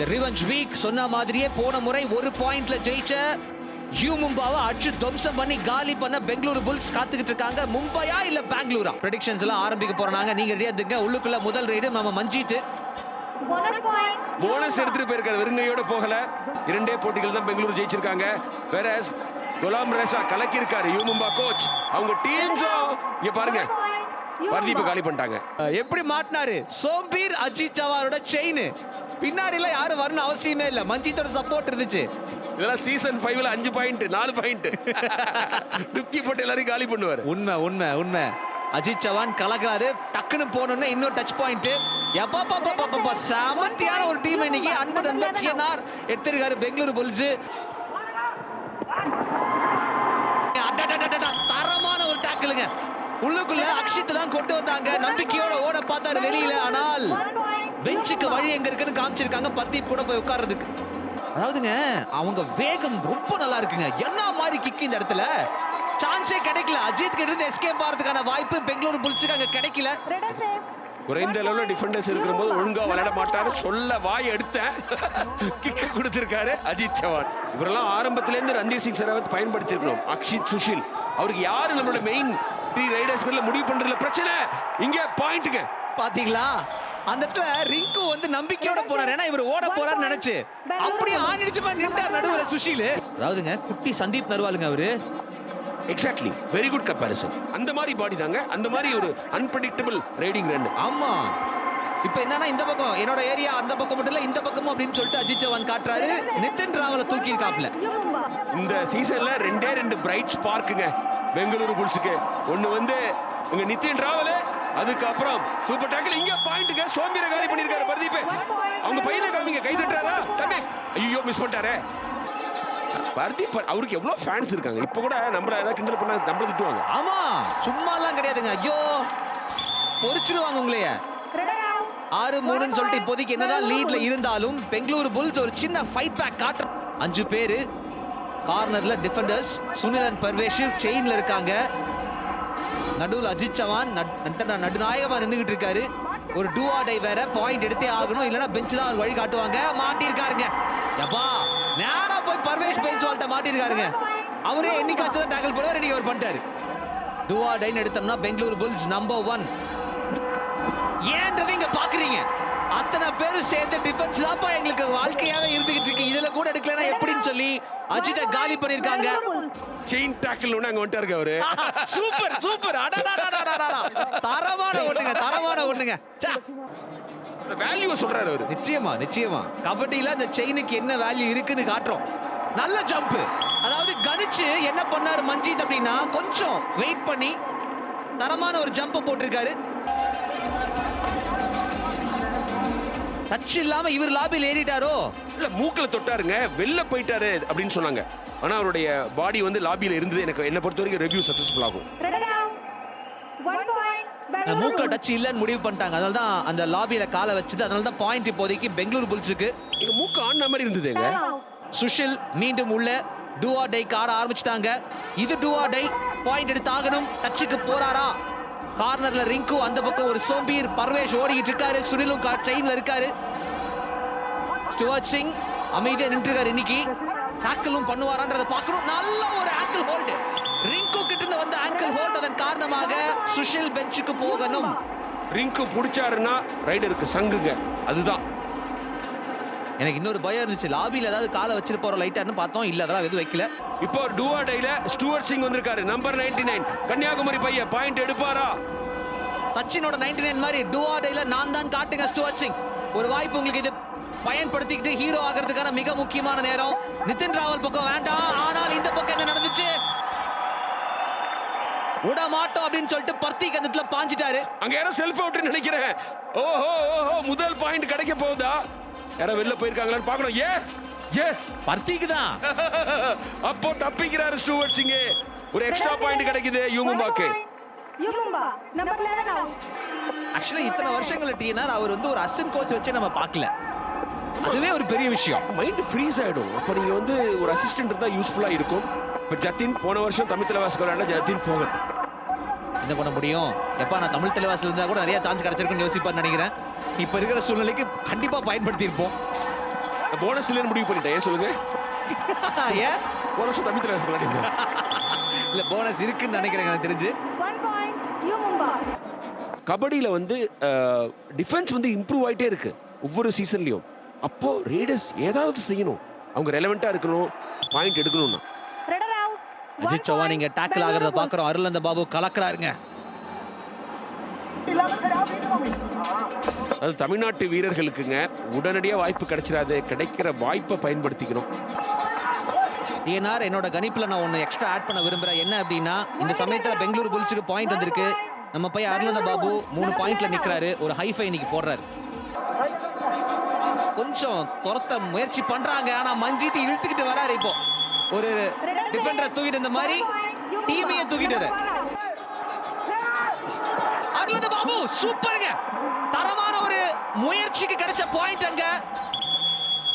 இந்த revenge week சொன்ன மாதிரியே போன முறை ஒரு பாயிண்ட்ல ஜெயிச்ச யூ மும்பாவை அடிச்சு துவம்சம் பண்ணி காலி பண்ண பெங்களூரு புல்ஸ் காத்துக்கிட்டு இருக்காங்க. மும்பையா இல்ல பெங்களூரா? ப்ரெடிக்ஷன்ஸ் எல்லாம் ஆரம்பிக்க போறாங்க நீங்க. ரெடியா இருந்துங்க. உள்ளுக்குள்ள முதல் ரைடு நம்ம மஞ்சித். போனஸ் எடுத்துட்டு போயிருக்காரு. வெறுங்கையோட போகல. இரண்டே போட்டிகள் தான் பெங்களூரு ஜெயிச்சிருக்காங்க. வேற குலாம் ரேசா கலக்கி இருக்காரு யூமும்பா கோச் அவங்க டீம்ஸும் இங்க பாருங்க. பர்தீப்பை காலி பண்ணிட்டாங்க. எப்படி மாட்டினாரு? சோம்பீர் அஜித் சவாரோட செயின் பின்னாடி எல்லாம் யாரும் வரணும் அவசியமே இல்ல. மஞ்சித்தோட சப்போர்ட் இருந்துச்சு. இதெல்லாம் சீசன் ஃபைவ்ல அஞ்சு பாயிண்ட் நாலு பாயிண்ட் டுக்கி போட்டு எல்லாரையும் காலி பண்ணுவாரு. உண்மை உண்மை உண்மை. அஜித் சவான் கலக்கிறாரு. டக்குன்னு போனோம்னா இன்னொரு டச் பாயிண்ட் எப்பா சாமர்த்தியான ஒரு டீம் இன்னைக்கு. அன்பு நண்பர் டிஎன்ஆர் எடுத்திருக்காரு பெங்களூரு புல்ஸ். தரமான ஒரு டேக்கிளுங்க உள்ளுக்குள்ள அக்ஷித் தான் கொண்டு வந்தாங்க. நம்பிக்கையோட ஓட பார்த்தாரு வெளியில. ஆனால். பெஞ்சுக்கு வழி எங்க இருக்குன்னு காமிச்சிருக்காங்க. பர்தீப் கூட போய் உட்கார்றதுக்கு. அதாவதுங்க அவங்க வேகம் ரொம்ப நல்லா இருக்குங்க. என்ன மாதிரி கிக் இந்த இடத்துல? சான்ஸே கிடைக்கல. அஜித் கிட்ட இருந்து எஸ்கேப் ஆகிறதுக்கான வாய்ப்பு பெங்களூரு புல்ஸுக்கு அங்க கிடைக்கல. குறைந்த அளவுல. டிஃபெண்டர்ஸ் இருக்கிற போது ஒழுங்கா விளையாட மாட்டாரு. சொல்ல வாய் எடுத்தேன். கிக் கொடுத்திருக்காரு அஜித் சவான். இவரெல்லாம் ஆரம்பத்துல இருந்து ரந்தீர் சிங் சராவத் பயன்படுத்திருக்கணும் அக்ஷித் சுஷில். அவருக்கு யாரு நம்மளோட மெயின் த்ரீ ரைடர்ஸ்ல முடிவு பண்றதுல பிரச்சனை? இங்க பாயிண்ட்டுங்க பாத்தீங்களா? அந்த இடத்துல ரிங்கு வந்து நம்பிக்கையோட போனார். ஏன்னா இவர் ஓட போறாருன்னு நினைச்சு. அப்படியே ஆணிடிச்சு மாதிரி நின்றார் நடுவுல சுஷில். அதாவதுங்க குட்டி சந்தீப் நர்வாலுங்க அவரு. எக்ஸாக்ட்லி வெரி குட் கம்பேரிசன் அந்த மாதிரி பாடி தாங்க. அந்த மாதிரி ஒரு அன்பிரடிக்டபிள் ரைடிங் ரன் ஆமா. இப்ப என்னன்னா இந்த பக்கம் என்னோட ஏரியா அந்த பக்கம் மட்டும் இல்ல இந்த பக்கமும் அப்படின்னு சொல்லிட்டு அஜித் சவான் காட்டுறாரு. நிதின் ராவல தூக்கி இருக்காப்ல. இந்த சீசன்ல ரெண்டே ரெண்டு பிரைட் ஸ்பார்க்குங்க பெங்களூரு புல்ஸுக்கு. ஒன்னு வந்து உங்க நிதின் ராவல் அதுக்கப்புறம் சூப்பர் டேக்கிள் இங்க பாயிண்ட்டுங்க சோம்பிர காலி பண்ணியிருக்காரு பரதீப். அவங்க பையனை காமிங்க கை தட்டுறாரா? தம்பி ஐயோ மிஸ் பண்ணிட்டாரே. பர்தீப் அவருக்கு எவ்வளோ ஃபேன்ஸ் இருக்காங்க? இப்போ கூட நம்மள ஏதாவது கிண்டல் பண்ணா நம்மள திட்டுவாங்க. ஆமா சும்மாலாம் கிடையாதுங்க. ஐயோ பொறிச்சிருவாங்க உங்களையே. ஆறு மூணுன்னு சொல்லிட்டு இப்போதைக்கு என்னதான் லீட்ல இருந்தாலும் பெங்களூரு புல்ஸ் ஒரு சின்ன ஃபைட் பேக் காட்டு. அஞ்சு பேரு கார்னர்ல டிஃபெண்டர்ஸ் சுனில் அண்ட் பர்வேஷிவ் செயின்ல இருக்காங்க. நடுவில் அஜித் சவான் நட்- நடுநாயகமா நின்றுகிட்டு இருக்காரு. ஒரு டூ ஆர் டை வேற பாயிண்ட் எடுத்தே ஆகணும். இல்லனா பெஞ்ச் தான் ஒரு வழி காட்டுவாங்க. மாட்டிருக்காருங்க எப்பா நேரா போய் பர்வேஷ் பெஞ்ச் வாழ்ட்ட மாட்டிருக்காருங்க அவரே என்னைக்காச்சும் தான் டேக்கிள் பண்ணுவார் இன்னைக்கு அவர் பண்ணிட்டாரு. டூ ஆர் டைன் எடுத்தோம்னா பெங்களூரு புல்ஸ் நம்பர் ஒன் ஏன்றதை இங்க பாக்குறீங்க. அத்தனை பேரும் சேர்ந்து டிஃபென்ஸ் தான்ப்பா எங்களுக்கு வாழ்க்கையாவே இருந்துகிட்டு இருக்கு. இதுல கூட எடுக்கலன்னா எப்படின்னு சொல்லி அஜித்தை காலி பண்ணிருக்காங்க செயின் டேக்கிள் ஒன்று அங்க வந்துட்டாருங்க அவரு. Super super. தரமான ஒண்ணுங்க தரமான ஒண்ணுங்க. வேல்யூ சொல்றாரு அவரு. நிச்சயமா நிச்சயமா. கபடியில அந்த செயினுக்கு என்ன வேல்யூ இருக்குன்னு காட்டுறோம். நல்ல ஜம்ப் அதாவது கணிச்சு என்ன பண்ணாரு மஞ்சித் அப்படின்னா கொஞ்சம் வெயிட் பண்ணி தரமான ஒரு ஜம்ப் போட்டிருக்காரு. டச் இல்லாம இவர் லாபியில் ஏறிட்டாரோ? இல்ல மூக்குல தொட்டாருங்க வெளில போயிட்டாரு அப்படின்னு சொன்னாங்க. ஆனா அவருடைய பாடி வந்து லாபியில இருந்தது. எனக்கு என்ன பொறுத்த வரைக்கும் ரிவ்யூ சக்சஸ்ஃபுல் ஆகும். மூக்க. டச் இல்லைன்னு முடிவு பண்ணிட்டாங்க. அதனால தான் அந்த லாபியில காலை வச்சது அதனால தான் பாயிண்ட் இப்போதைக்கு பெங்களூரு புல்ஸுக்கு எங்க மூக்கு ஆடின மாதிரி இருந்ததுங்க. சுஷில் மீண்டும் உள்ள டூஆ டைக்கு ஆட ஆரம்பிச்சிட்டாங்க. இது டூஆ டை பாயிண்ட் எடுத்து ஆகணும் டச்சுக்கு போறாரா? கார்னர்ல ரிங்கு அந்த பக்கம் ஒரு சோம்பீர் பர்வேஷ் ஓடிக்கிட்டு இருக்காரு. சுனிலும் செயின்ல இருக்காரு. ஸ்டுவர்ட் சிங் அமைதியா நின்றுருக்காரு இன்னைக்கு. ஆக்கிளும் பண்ணுவாரான்றத பார்க்கணும். நல்ல ஒரு ஆங்கிள் ஹோல்டு ரிங்கு கிட்ட இருந்து வந்த ஆங்கிள் ஹோல்ட் அதன் காரணமாக சுஷில் பெஞ்சுக்கு போகணும். ரிங்கு பிடிச்சாருன்னா ரைடருக்கு சங்குங்க. அதுதான். எனக்கு இன்னொரு பயம் இருந்துச்சு. லாபியில் ஏதாவது காலை வச்சிட்டு லைட்டான்னு பார்த்தோம். இல்ல அதெல்லாம் எதுவும் வைக்கல. இப்போ டூவா டைல ஸ்டூவர்ட் சிங் வந்திருக்காரு. நம்பர் 99 நைன் கன்னியாகுமரி பையன் பாயிண்ட் எடுப்பாரா? சச்சினோட 99 நைன் மாதிரி டூஆ டேல நான் தான் காட்டுங்க ஸ்டுவர்ட் சிங். ஒரு வாய்ப்பு உங்களுக்கு இது பயன்படுத்திக்கிட்டு ஹீரோ ஆகிறதுக்கான மிக முக்கியமான நேரம். நிதின் ராவல் பக்கம் வேண்டாம். ஆனால் இந்த பக்கம் என்ன நடந்துச்சு? விட மாட்டோம் அப்படின்னு சொல்லிட்டு பர்த்திக் அந்த இடத்துல பாஞ்சிட்டாரு. அங்க யாரோ செல்ஃப் அவுட் நினைக்கிறேன். ஓஹோ ஓஹோ முதல் பாயிண்ட் கிடைக்க போகுதா? யாரோ வெளில போயிருக்காங்களான்னு பார்க்கணும். எஸ் எஸ் பர்த்திக்கு தான் அப்போ தப்பிக்கிறாரு ஸ்டூவர்ட் சிங் ஒரு எக்ஸ்ட்ரா பாயிண்ட் கிடைக்குது யூமும்பாக்கு. point. Yumba. Number 11 out. ஆக்சுவலா இத்தனை வருஷங்கள் டீனர் அவர் வந்து ஒரு அசிஸ்டன்ட் கோச் வச்சு நம்ம பார்க்கல. அதுவே ஒரு பெரிய விஷயம். மைண்ட் ஃப்ரீஸ் ஆயிடும். அப்போ நீங்க வந்து ஒரு அசிஸ்டன்ட் இருந்தா யூஸ்ஃபுல்லா இருக்கும். இப்போ ஜத்தின் போன வருஷம் தமிழ் தலைவாசல் விளையாட ஜத்தின் போகுது என்ன பண்ண முடியும்? எப்பா நான் தமிழ் தலைவாசல் இருந்தா கூட நிறைய சான்ஸ் கிடைச்சிருக்குன்னு யோசிப்பான்னு நினைக்கிறேன். இப்ப இருக்கிற சூழ்நிலைக்கு கண்டிப்பா பயன்படுத்தி இருப்போம் போனஸ் இல்லைன்னு முடிவு பண்ணிட்டேன். ஏன் சொல்லுங்க? ஏன்? போனஸ் தமிழ் ரசிக்கலாம் இல்ல போனஸ் இருக்குன்னு நினைக்கிறேன் எனக்கு தெரிஞ்சு. One point, you Mumbai. கபடியில வந்து டிஃபென்ஸ் வந்து இம்ப்ரூவ் ஆயிட்டே இருக்கு. ஒவ்வொரு சீசன்லயும் அப்போ ரேடர்ஸ் ஏதாவது செய்யணும். அவங்க ரெலவெண்டா இருக்கணும் பாயிண்ட் எடுக்கணும்னா. அஜித் சௌஹான் இங்க டேக்கிள் ஆகிறத. பாக்குறோம். அருளந்த பாபு கலக்குறாருங்க. அது தமிழ்நாட்டு வீரர்களுக்குங்க உடனடியா வாய்ப்பு கிடைச்சிடாது. கிடைக்கிற வாய்ப்பை பயன்படுத்திக்கணும். டிஎன்ஆர் என்னோட கணிப்புல நான் ஒன்னு எக்ஸ்ட்ரா ஆட் பண்ண விரும்புறேன். என்ன அப்படின்னா இந்த சமயத்துல பெங்களூரு புல்ஸுக்கு பாயிண்ட் வந்திருக்கு. நம்ம பையன் அருளந்த பாபு மூணு பாயிண்ட்ல நிக்கிறாரு. ஒரு ஹைஃபை இன்னைக்கு போடுறாரு. கொஞ்சம் துரத்த முயற்சி பண்றாங்க. ஆனா மஞ்சித் இழுத்துக்கிட்டு வராரு இப்போ. ஒரு டிஃபெண்டரை தூக்கிட்டு இந்த மாதிரி டீமையே தூக்கிட்டு அருளது பாபு சூப்பருங்க. தரமான ஒரு முயற்சிக்கு கிடைச்ச பாயிண்ட் அங்க.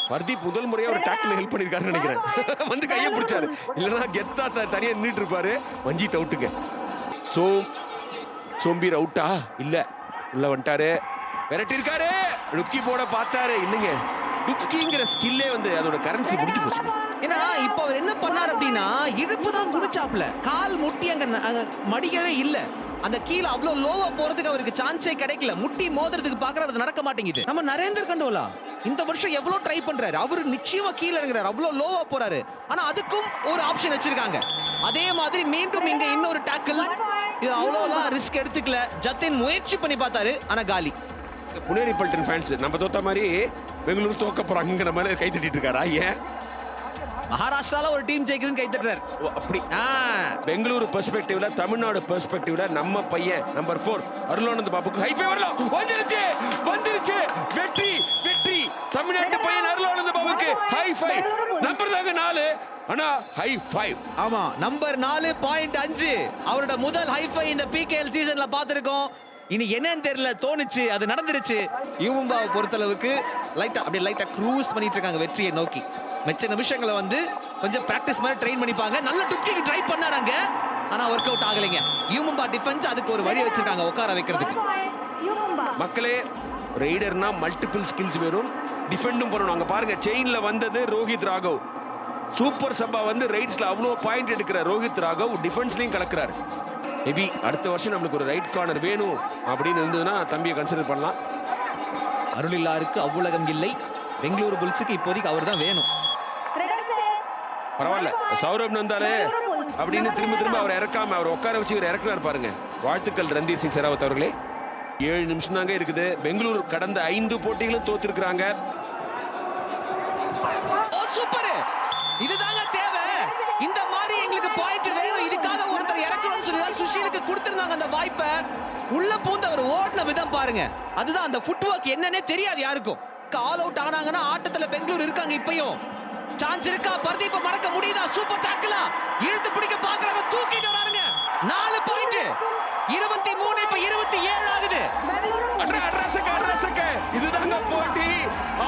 வர்தீப் முதல் முறையா ஒரு டாக்ல ஹெல்ப் பண்ணிருக்காருன்னு நினைக்கிறேன். வந்து கையை பிடிச்சாரு. இல்லைன்னா கெத்தா த- தனியா நின்றுட்டு இருப்பாரு. மஞ்சித் அவுட்டுங்க சோ சோம்பீர் அவுட்டா இல்ல. உள்ள வந்துட்டாரு. விரட்டி இருக்காரு போட பார்த்தாரு. இல்லைங்க. டுப்கிங்கிற ஸ்கில்லே வந்து அதோட கரன்சி முடிஞ்சு போச்சு. ஏன்னா இப்ப அவர் என்ன பண்ணார் அப்படின்னா இடுப்பு தான் குடிச்சாப்ல கால் முட்டி அங்க ந- மடிக்கவே இல்ல. அந்த கீழே அவ்வளவு லோவா போறதுக்கு அவருக்கு சான்ஸே கிடைக்கல. முட்டி மோதுறதுக்கு பாக்குறாரு அது நடக்க மாட்டேங்குது. நம்ம நரேந்தர் கண்டோலா இந்த வருஷம் எவ்வளவு ட்ரை பண்றாரு? அவரு நிச்சயமா கீழ இருக்கிறாரு அவ்வளவு லோவா போறாரு. ஆனா அதுக்கும் ஒரு ஆப்ஷன் வச்சிருக்காங்க. அதே மாதிரி மீண்டும் இங்க இன்னொரு டேக்கிள் இது அவ்வளோலாம் ரிஸ்க் எடுத்துக்கல. ஜத்தின் முயற்சி பண்ணி பார்த்தாரு ஆனா காலி. புனேரி பல்டன் ஃபேன்ஸ் நம்ம தோத்த மாதிரி பெங்களூர் தோக்க போறாங்கிற மாதிரி கை தட்டிட்டு இருக்காரா? ஏன்? மகாராஷ்டிரால ஒரு டீம் ஜெயிக்குதுன்னு கை தட்டுறாரு. ஓ, அப்படி. பெங்களூரு பெர்ஸ்பெக்டிவ்ல தமிழ்நாடு பெர்ஸ்பெக்டிவ்ல நம்ம பையன் நம்பர் ஃபோர் அருளானந்த் பாபுக்கு ஹைஃபை வரலாம் வந்துருச்சு! வந்துருச்சு! வெற்றி வெற்றி! தமிழ்நாட்டு பையன் அருளானந்த் பாபுக்கு ஹை ஃபைவ் நம்பர் தாங்க நாலு. ஆனா ஹை ஃபைவ் ஆமா நம்பர் நாலு பாயிண்ட் அஞ்சு. அவரோட முதல் ஹைஃபை இந்த பிகேஎல் சீசன்ல பார்த்திருக்கோம். இனி என்னன்னு தெரியல தோணுச்சு அது நடந்துருச்சு. யூமும்பாவை பொறுத்தளவுக்கு லைட்டா அப்படியே லைட்டா க்ரூஸ் பண்ணிட்டு இருக்காங்க வெற்றியை நோக்கி. மிச்ச நிமிஷங்களை வந்து கொஞ்சம் பிராக்டிஸ் மாதிரி ட்ரெயின் பண்ணிப்பாங்க. நல்ல டுக்கிக்கு ட்ரை பண்ணாராங்க ஆனா ஒர்க் அவுட் ஆகலைங்க. யூமும்பா டிஃபென்ஸ் அதுக்கு ஒரு வழி வச்சிருக்காங்க உட்கார வைக்கிறதுக்கு. மக்களே ரைடர்னா மல்டிபிள் ஸ்கில்ஸ் வேணும். டிஃபெண்டும் பண்ணணும். அங்க பாருங்க செயின்ல வந்தது ரோஹித் ராகவ். சூப்பர் சப்பா வந்து ரைட்ஸ்ல அவ்வளோ பாயிண்ட் எடுக்கிற ரோஹித் ராகவ் டிஃபென்ஸ்லையும் கலக்கிறாரு. மேபி அடுத்த வருஷம் நம்மளுக்கு ஒரு ரைட் கார்னர் வேணும் அப்படின்னு இருந்ததுன்னா தம்பியை கன்சிடர் பண்ணலாம். அருளில்லாருக்கு அவ்வுலகம் இல்லை. பெங்களூரு புல்ஸுக்கு இப்போதைக்கு அவர் தான் வேணும். பரவாயில்ல. சௌரப் நந்தாலே அப்படின்னு திரும்ப திரும்ப அவர் இறக்காம அவர் உட்கார வச்சு இவர் இறக்குறாரு பாருங்க. வாழ்த்துக்கள் ரந்தீர் சிங் செராவத் அவர்களே. ஏழு நிமிஷம் தாங்க இருக்குது. பெங்களூர் கடந்த ஐந்து போட்டிகளும் தோத்திருக்கிறாங்க. இதுதாங்க தேவை. இந்த மாதிரி எங்களுக்கு பாயிண்ட் வேணும். இதுக்காக சொல்லி தான் சுஷீலுக்கு கொடுத்திருந்தாங்க அந்த வாய்ப்பை. உள்ள பூந்து அவர் ஓடின விதம் பாருங்க. அதுதான் அந்த ஃபுட் ஒர்க் என்னன்னே தெரியாது யாருக்கும். ஆல் அவுட் ஆனாங்கன்னா ஆட்டத்துல பெங்களூர் இருக்காங்க இப்பயும். சான்ஸ் இருக்கா? பர்தீப்ப மறக்க முடியுதா? சூப்பர் டாக்கிளா இழுத்து பிடிக்க பாக்குறாங்க தூக்கிட்டு வராருங்க. நாலு பாயிண்ட் இருபத்தி மூணு இப்ப இருபத்தி ஏழு ஆகுது. அட்ரஸுக்கு, அட்ரஸுக்கு. இதுதாங்க போட்டி.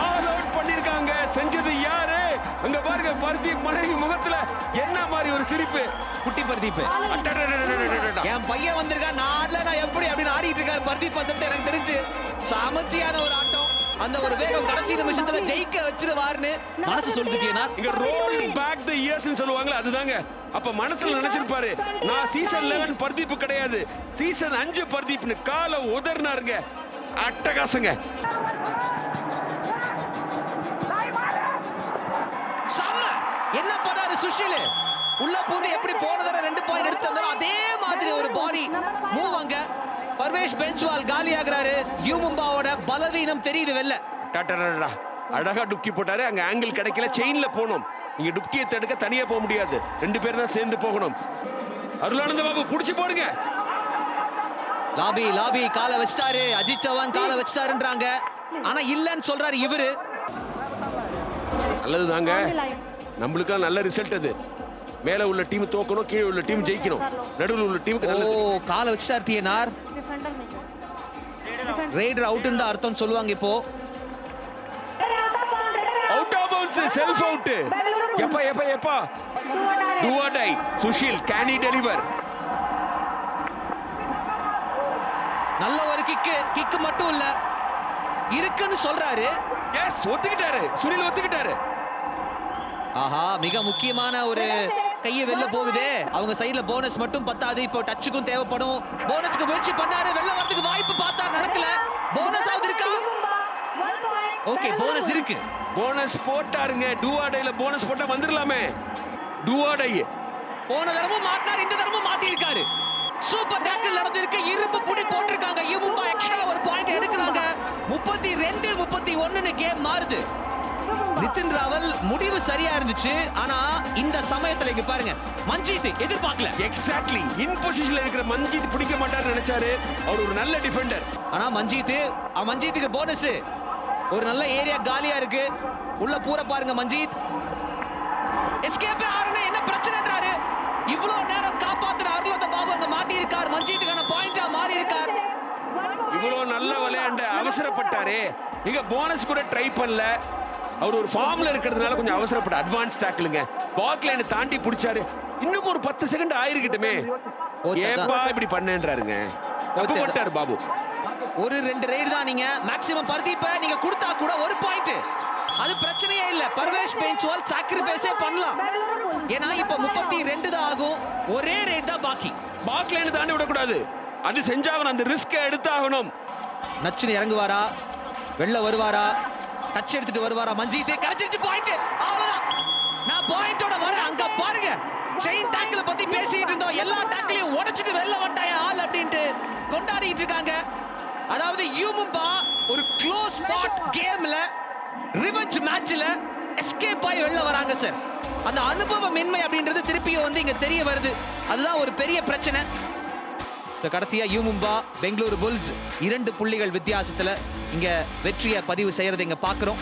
ஆல் அவுட் பண்ணிருக்காங்க. செஞ்சது யாரு? அங்க பாருங்க பருத்தி மனைவி முகத்துல என்ன மாதிரி ஒரு சிரிப்பு? குட்டி பருத்திப்பு. என் பையன் வந்திருக்கா நாடுல நான் எப்படி அப்படின்னு ஆடிட்டு இருக்காரு பருத்தி பந்தத்தை எனக்கு தெரிஞ்சு சாமர்த்தியான ஒரு ஆட்டம் அந்த ஒரு வேகம் கடைசி நிமிஷத்துல ஜெயிக்க வச்சிருவாருன்னு மனசு சொல்லிட்டீங்கன்னா இங்க ரோல் பேக் த இயர்ஸ் சொல்லுவாங்களே அதுதாங்க அப்ப மனசுல நினைச்சிருப்பாரு நான் சீசன் 11 பர்தீப் கிடையாது சீசன் அஞ்சு பர்தீப்னு காலை உதர்னாருங்க அட்டகாசங்க என்ன பண்ணாரு சுஷில்? உள்ள பூந்து எப்படி போன தடவை ரெண்டு பாயிண்ட் எடுத்து அதே மாதிரி ஒரு பாடி மூவ் அங்க. பர்வேஷ் பென்ச்வால் காலி ஆகுறாரு. யூமும்பாவோட பலவீனம் தெரியுது வெல்ல டடடடடா. அழகா டுப்கி போட்டாரு அங்க ஆங்கிள் கிடைக்கல செயின்ல போனோம் நீங்க டுப்கியை தடுக்க தனியா போக முடியாது ரெண்டு பேரும் தான் சேர்ந்து போகணும் அருளானந்த பாபு புடிச்சு போடுங்க லாபி லாபி காலை வச்சிட்டாரு அஜித் சவான் காலை வச்சிட்டாருன்றாங்க ஆனா இல்லன்னு சொல்றாரு இவரு நல்லதுதாங்க On the line. நம்மளுக்கா நல்ல ரிசல்ட் அது. மேல உள்ள டீம் தோக்கணும் கீழே உள்ள டீம் ஜெயிக்கணும். நடுவில் உள்ள டீமுக்கு ஓ நல்லது. காலை வச்சிட்டார் டிஎன்ஆர் ரைடர் அவுட்னு தான் அர்த்தம் சொல்லுவாங்க இப்போ. Out of bounce self out எப்பா எப்பா எப்பா? Do or die Sushil can E deliver நல்ல ஒரு கிக்கு கிக்கு மட்டும் இல்ல. இருக்குன்னு சொல்றாரு. எஸ் ஒத்துக்கிட்டாரு. சுனில் ஒத்துக்கிட்டாரு. ஆஹா மிக முக்கியமான ஒரு கைய வெளில போகுதே. அவங்க சைடுல போனஸ் மட்டும் பத்தாது. இப்போ டச்சுக்கும் தேவைப்படும். போனஸ்க்கு முயற்சி பண்ணாரு. வெளில வரதுக்கு வாய்ப்பு பார்த்தா நடக்கல. போனஸ் ஆகுது இருக்கா. ஓகே போனஸ் இருக்கு. போனஸ் போட்டாருங்க. டூஆடைல போனஸ் போட்டா வந்துடலாமே டூஆடை போன தடவும் மாட்டினார் இந்த தடவும் மாட்டி இருக்காரு சூப்பர் டேக்கிள் நடந்திருக்கு. இரும்பு புடி போட்டிருக்காங்க. யுமும்பா எக்ஸ்ட்ரா ஒரு பாயிண்ட் எடுக்கிறாங்க. முப்பத்தி ரெண்டு முப்பத்தி ஒண்ணுன்னு கேம் மாறுது. நிதின் ராவல் முடிவு சரியா இருந்துச்சு. ஆனா இந்த சமயத்துல இங்க பாருங்க மஞ்சித் எதிர்பார்க்கல. எக்ஸாக்ட்லி இன் பொசிஷன்ல இருக்கிற மஞ்சித் பிடிக்க மாட்டாருன்னு நினைச்சாரு. அவர் ஒரு நல்ல டிஃபெண்டர் ஆனா மஞ்சித் மஞ்சித்துக்கு போனஸ் ஒரு நல்ல ஏரியா காலியா இருக்கு. உள்ள பூர பாருங்க மஞ்சித். எஸ்கேப் ஆறுன என்ன பிரச்சனைன்றாரு. இவ்வளவு நேரம் காப்பாத்துற அருளத பாபு அங்க மாட்டி இருக்கார் மஞ்சித்துக்கான பாயிண்டா மாறி இருக்கார். இவ்வளவு நல்ல விளையாண்ட அவசரப்பட்டாரே. இங்க போனஸ் கூட ட்ரை பண்ணல. அவர் ஒரு ஃபார்ம்ல இருக்கிறதுனால கொஞ்சம் அவசரப்பட்ட அட்வான்ஸ் டேக்கிளுங்க பாக் லைனை தாண்டி பிடிச்சாரு. இன்னும் ஒரு பத்து செகண்ட் ஆயிருக்கட்டுமே. ஏப்பா இப்படி பண்ணேன்றாருங்க. தப்பு போட்டாரு பாபு. ஒரு ரெண்டு ரைடு தான் நீங்க. மேக்ஸிமம் பர்தீப்ப நீங்க கொடுத்தா கூட ஒரு பாயிண்ட் அது பிரச்சனையே இல்ல. பர்வேஷ் பெஞ்ச்வால் சாக்ரிஃபைஸே பண்ணலாம். ஏன்னா இப்ப முப்பத்தி ரெண்டு தான் ஆகும். ஒரே ரைடு தான் பாக்கி. பாக் லைனை தாண்டி விடக்கூடாது. அது செஞ்சாகணும். அந்த ரிஸ்க் எடுத்தாகணும். நச்சுன்னு இறங்குவாரா? வெளில வருவாரா? டச் எடுத்துட்டு வருவாரா? மஞ்சித்தே கிடைச்சிருச்சு பாயிண்ட் அவ்வளவுதான். நான் பாயிண்டோட வரேன். அங்க பாருங்க. செயின் டேக்கிள் பத்தி பேசிட்டு இருந்தோம். எல்லா டேக்கிளையும் உடைச்சிட்டு வெளில வந்துட்டாயா ஆள் அப்படின்ட்டு கொண்டாடிட்டு இருக்காங்க. அதாவது யூமும்பா ஒரு க்ளோஸ் ஸ்பாட் கேம்ல ரிவெஞ்ச் மேட்ச்ல எஸ்கேப் ஆகி வெளில வராங்க சார் அந்த அனுபவமின்மை அப்படின்றது திருப்பியும் வந்து இங்க தெரிய வருது. அதுதான் ஒரு பெரிய பிரச்சனை. கடைசியா கடைசியா யூமும்பா பெங்களூரு புல்ஸ் இரண்டு புள்ளிகள் வித்தியாசத்துல இங்க வெற்றியை பதிவு செய்யறதை இங்க பாக்குறோம்